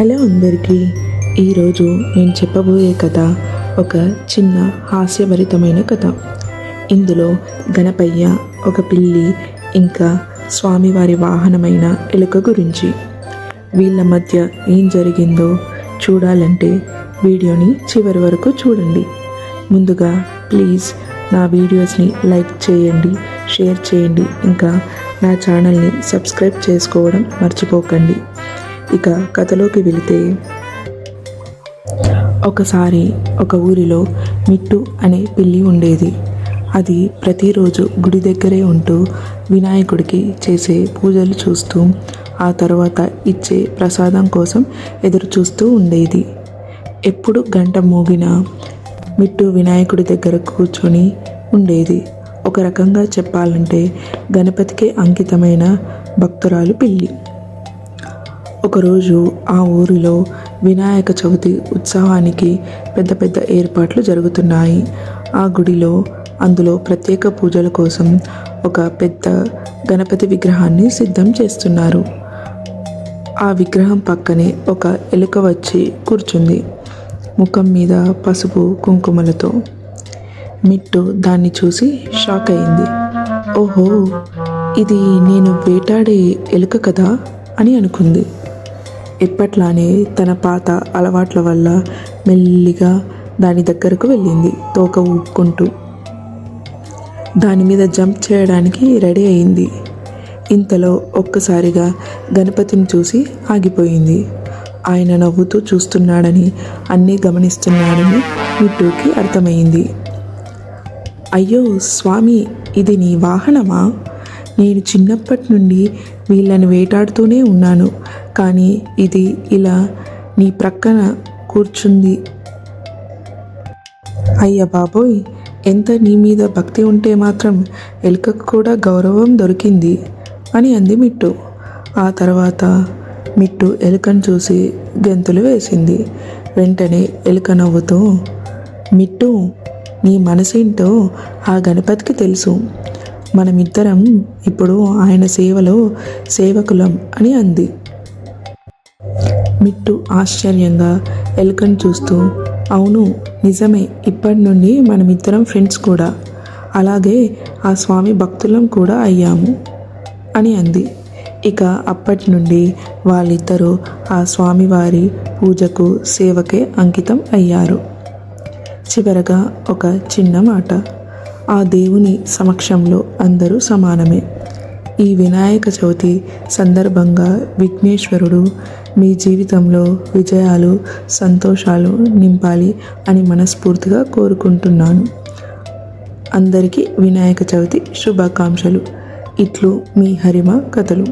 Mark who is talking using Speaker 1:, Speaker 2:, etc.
Speaker 1: Hello అందరికీ ఈరోజు నేను చెప్పబోయే కథ ఒక చిన్న హాస్యభరితమైన కథ. ఇందులో గణపయ్య ఒక పిల్లి ఇంకా స్వామివారి వాహనమైన ఎలుక గురించి. వీళ్ళ మధ్య ఏం జరిగిందో చూడాలంటే వీడియోని చివరి వరకు చూడండి. ముందుగా ప్లీజ్ నా వీడియోస్ని లైక్ చేయండి షేర్ చేయండి ఇంకా నా ఛానల్ని సబ్స్క్రైబ్ చేసుకోవడం మర్చిపోకండి. ఇక కథలోకి వెళితే ఒకసారి ఒక ఊరిలో మిట్టు అనే పిల్లి ఉండేది. అది ప్రతిరోజు గుడి దగ్గరే ఉంటూ వినాయకుడికి చేసే పూజలు చూస్తూ ఆ తర్వాత ఇచ్చే ప్రసాదం కోసం ఎదురు చూస్తూ ఉండేది. ఎప్పుడు గంట మోగినా మిట్టు వినాయకుడి దగ్గర కూర్చొని ఉండేది. ఒక రకంగా చెప్పాలంటే గణపతికే అంకితమైన భక్తురాలు పిల్లి. ఒకరోజు ఆ ఊరిలో వినాయక చవితి ఉత్సవానికి పెద్ద పెద్ద ఏర్పాట్లు జరుగుతున్నాయి. ఆ గుడిలో అందులో ప్రత్యేక పూజల కోసం ఒక పెద్ద గణపతి విగ్రహాన్ని సిద్ధం చేస్తున్నారు. ఆ విగ్రహం పక్కనే ఒక ఎలుక వచ్చి కూర్చుంది. ముఖం మీద పసుపు కుంకుమలతో మిట్టు దాన్ని చూసి షాక్ అయింది. ఓహో ఇది నేను వేటాడే ఎలుక కదా అని అనుకుంది. ఎప్పట్లానే తన పాత అలవాట్ల వల్ల మెల్లిగా దాని దగ్గరకు వెళ్ళింది. తోక ఊపుకుంటూ దాని మీద జంప్ చేయడానికి రెడీ అయింది. ఇంతలో ఒక్కసారిగా గణపతిని చూసి ఆగిపోయింది. ఆయన నవ్వుతూ చూస్తున్నాడని అన్నీ గమనిస్తున్నాడని మిట్టుకి అర్థమైంది. అయ్యో స్వామి ఇది నీ వాహనమా? నేను చిన్నప్పటి నుండి వీళ్ళని వేటాడుతూనే ఉన్నాను. కానీ ఇది ఇలా నీ ప్రక్కన కూర్చుంది. అయ్య బాబోయ్! ఎంత నీ మీద భక్తి ఉంటే మాత్రం ఎలుకకు కూడా గౌరవం దొరికింది అని అంది మిట్టు. ఆ తర్వాత మిట్టు ఎలుకను చూసి గెంతులు వేసింది. వెంటనే ఎలుక నవ్వుతూ మిట్టు నీ మనసేంటో ఆ గణపతికి తెలుసు. మనమిద్దరం ఇప్పుడు ఆయన సేవలో సేవకులం అని అంది. మిట్టు ఆశ్చర్యంగా ఎలుకను చూస్తూ అవును నిజమే ఇప్పటి నుండి మనమిద్దరం ఫ్రెండ్స్ కూడా. అలాగే ఆ స్వామి భక్తులం కూడా అయ్యాము అని అంది. ఇక అప్పటి నుండి వాళ్ళిద్దరూ ఆ స్వామివారి పూజకు సేవకే అంకితం అయ్యారు. చివరగా ఒక చిన్న మాట. ఆ దేవుని సమక్షంలో అందరూ సమానమే. ఈ వినాయక చవితి సందర్భంగా విఘ్నేశ్వరుడు మీ జీవితంలో విజయాలు సంతోషాలు నింపాలి అని మనస్ఫూర్తిగా కోరుకుంటున్నాను. అందరికీ వినాయక చవితి శుభాకాంక్షలు. ఇట్లు మీ హరిమ కథలు.